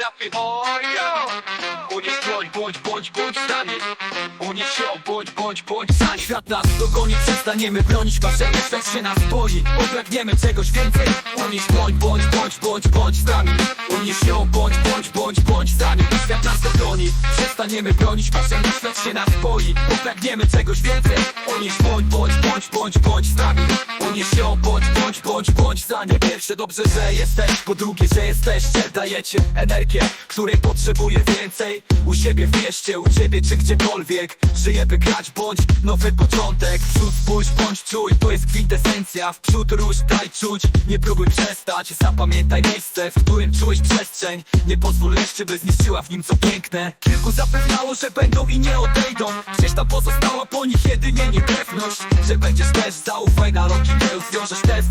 rapy ojo Unieś broń, bądź, bądź, bądź stanie. Unieś ją, bądź, bądź, bądź stanie Świat nas dogoni, przestaniemy bronić. Marzenia Świat się nas boi, opragniemy czegoś więcej. Unieś broń, bądź, bądź, bądź, bądź Unieś przestaniemy bronić marzenia Świat się nas boi, opragniemy czegoś więcej. Unieś broń, bądź, bądź, bądź, bądź stanie Unieś ją, bądź, bądź, bądź, bądź stanie Pierwsze. Dobrze, że jesteś, po drugie, że jesteście Dajecie energię, której potrzebuję więcej. U siebie w mieście, u ciebie czy gdziekolwiek. Żyję by grać, bądź nowy początek spójrz, bądź czuj, to jest kwintesencja. W przód rusz, daj czuć, nie próbuj przestać Zapamiętaj miejsce, w którym czułeś przestrzeń. Nie pozwól jeszcze, by zniszczyła w nim co piękne. Kilku zapewniało, że będą i nie odejdą. Tam pozostała po nich jedynie niepewność. Że będziesz też, zaufaj na roki Nie rozwiążesz test,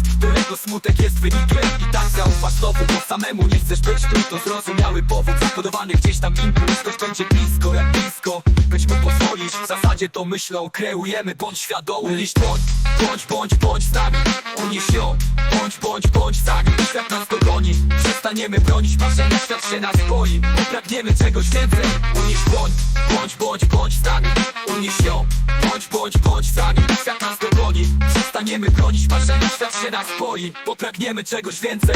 którego smutek jest wynikiem I tak zaufasz znowu, bo samemu nie chcesz być tu To zrozumiały powód, zakodowany gdzieś tam impuls Ktoś będzie blisko, jak blisko. Być mu pozwolisz, w zasadzie to myślą Kreujemy, bądź świadomy. Liść bądź, bądź, bądź, bądź z nami Unieś ją, bądź, bądź, bądź z nami Świat nas dogoni, przestaniemy bronić. Marzenia Świat się nas boi, pragniemy czegoś więcej. Unieś bądź, bądź, bądź, bądź z nami Unieś ją, bądź, bądź, bądź z nami przestaniemy bronić marzenia Świat się nas boi, pragniemy czegoś więcej.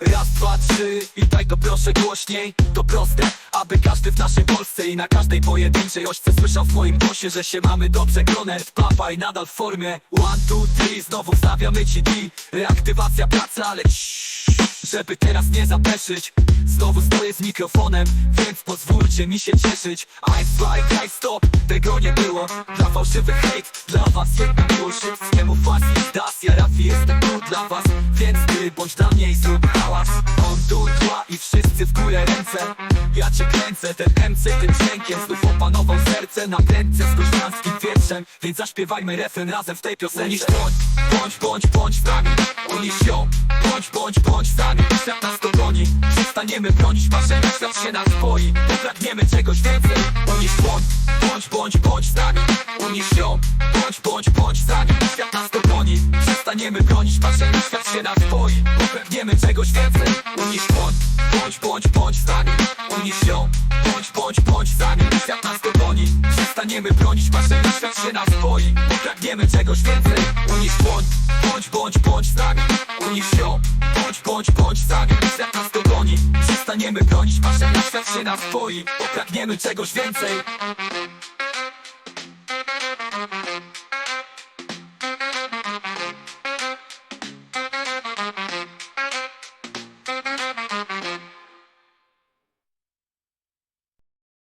Raz, dwa, trzy i daj to proszę głośniej. To proste, aby każdy w naszej Polsce i na każdej pojedynczej ośce Słyszał w moim głosie, że się mamy dobrze Groner, papa i nadal w formie. One, two, three, znowu wstawiamy ci D Reaktywacja pracy, ale ciii, żeby teraz nie zapeszyć. Znowu stoję z mikrofonem, więc pozwólcie mi się cieszyć. Ice fly, ice stop, tego nie było. Dla fałszywych hejt, dla was jedna miłość was Więc ty bądź dla mnie i zrób hałas. On tu tła i wszyscy w górę ręce. Ja cię kręcę, ten MC tym dźwiękiem Znów opanował serce. Na prędce z kościanskim wierszem Więc zaśpiewajmy refren razem w tej piosence. Unieś bądź, bądź, bądź, bądź z nami Unieś ją, bądź, bądź, bądź z nami Świat nas dogoni, przestaniemy bronić marzenia Świat się nas boi, pragniemy czegoś więcej. Unieś bądź, bądź, bądź, bądź z nami Unieś ją, bądź, bądź, bądź z przestaniemy bronić marzenia Świat się nas boi, pragniemy czegoś więcej Unieś bądź, bądź, bądź, bądź z nami Unieś ją, bądź, bądź, bądź z nami Świat nas dogoni, przestaniemy bronić marzenia Świat się nas boi, pragniemy czegoś więcej Unieś bądź, bądź, bądź, bądź z nami Unieś ją, bądź, bądź, bądź z nami Świat nas dogoni, przestaniemy bronić marzenia Świat się nas boi, pragniemy czegoś więcej